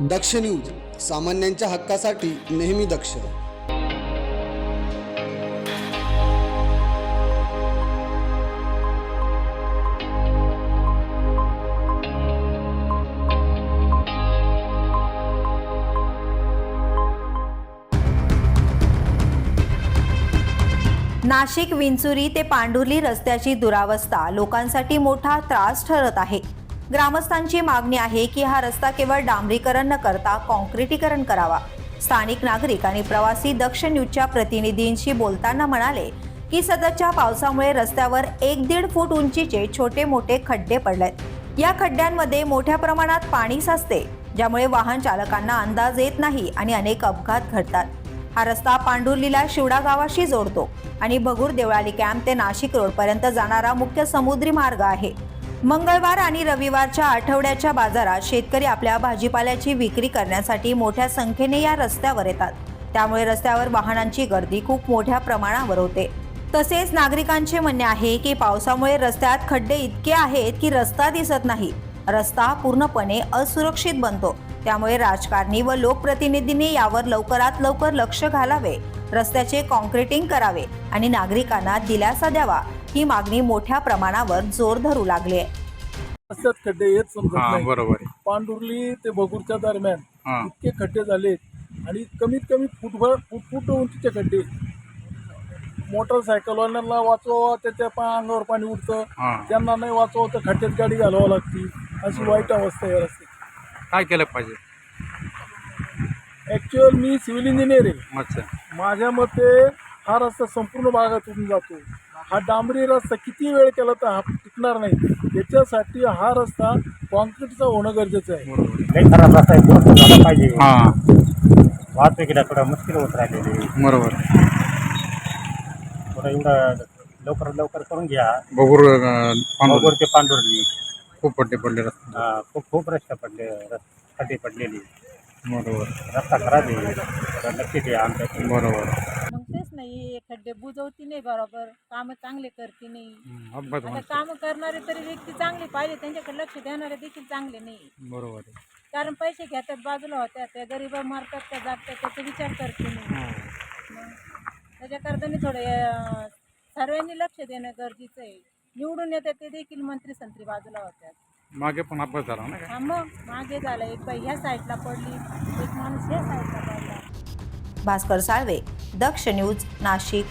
दक्ष news सामान्यांच्या हक्कासाठी नेहमी दक्ष. नाशिक विंचुरी ते पांढुर्ली रस्त्याची दुरावस्था लोकांसाठी मोठा त्रास ठरत आहे. ग्रामस्थांची मागणी आहे की हा रस्ता केवळ डांबरीकरण न करता कॉन्क्रिटीकरण करावा. स्थानिक नागरिक आणि प्रवासी दक्ष न्यूजच्या प्रतिनिधींशी बोलताना म्हणाले की सततच्या पावसामुळे रस्त्यावर एक दीड फूट उंचीचे छोटे मोठे खड्डे पडलेत. या खड्ड्यांमध्ये मोठ्या प्रमाणात पाणी साचते ज्यामुळे वाहन चालकांना अंदाज येत नाही आणि अनेक अपघात घडतात. हा रस्ता पांडुर्लीला शिवडा गावाशी जोडतो आणि भगूर देवळाली कॅम्प ते नाशिक रोडपर्यंत जाणारा मुख्य समुद्री मार्ग आहे. मंगळवार आणि रविवारच्या आठवड्याच्या बाजारात शेतकरी आपल्या भाजीपाल्याची विक्री करण्यासाठी मोठ्या संख्येने या रस्त्यावर येतात. त्यामुळे रस्त्यावर वाहनांची गर्दी खूप मोठ्या प्रमाणावर होते. तसेच नागरिकांचे म्हणणे आहे की पावसामुळे रस्त्यात खड्डे इतके आहेत की रस्ता दिसत नाही. रस्ता पूर्णपणे असुरक्षित बनतो. त्यामुळे राजकारणी व लोकप्रतिनिधींनी यावर लवकरात लवकर लक्ष घालावे. रस्त्याचे कॉन्क्रिटिंग करावे आणि नागरिकांना दिलासा द्यावा. ही मागणी मोठ्या प्रमाणावर जोर धरू लागली आहे. रस्त्यात खड्डे समजत हा नाही. बरोबर आहे. पांडुर्ली ते भगूरच्या दरम्यान हा. इतके खड्डे झालेत आणि कमीत कमी फुटभर फूट फूट उंचीचे खड्डे. मोटरसायकलवाल्यांना वाचवा त्याच्या पा अंगावर पाणी उडतं. हा. त्यांना नाही वाचवं तर खड्ड्यात गाडी घालावं लागती. अशी वाईट अवस्था आहे या रस्त्याची. काय केलं पाहिजे? ॲक्च्युअल मी सिव्हिल इंजिनियर आहे. अच्छा. माझ्या मते हा रस्ता संपूर्ण भागातून जातो. हा डांबरी रस्ता किती वेळ केला तर हा टिकणार नाही? त्याच्यासाठी हा रस्ता कॉन्क्रीटचा होणं गरजेचं आहे. लई खराब रस्ता आहे दुरुस्त झाला पाहिजे. हा. वाहतुकीला थोडं मुश्किल होत राहिलेली बरोबर. थोडं एवढं लवकर लवकर करून घ्या. बघूर अं, पांडुर बरोबर ते पांढुरली खूप पड्डे पडले रस्ते. हा, खूप खूप रस्ते पडले रस- खड्डे पडलेली. बरोबर. रस्ता खराब आहे. थोडं लक्ष द्या आमच्या बरोबर. खड्डे बुजवती नाही बरोबर कामं चांगले करते नाही. अपघात आता. कामं करणारे तरी व्यक्ती चांगली पाहिजे त्यांच्याकडे लक्ष देणारे देखील चांगले नाही. बरोबर आहे. कारण पैसे घेतात बाजूला होत्या त्या गरीब मारतात त्या जागतात त्याचा विचार करते नाही. हा. मग त्याच्याकरता मी थोडे अं, सर्वांनी लक्ष देणं गरजेचं आहे. निवडून येतात ते देखील मंत्री संत्री बाजूला होत्यात मागे पण अपघात झाला ना काय? हा मग मागे झालं. एक बाई ह्या साईडला पडली एक माणूस ह्या साईडला पडला. भास्कर साळवे दक्ष न्यूज नाशिक.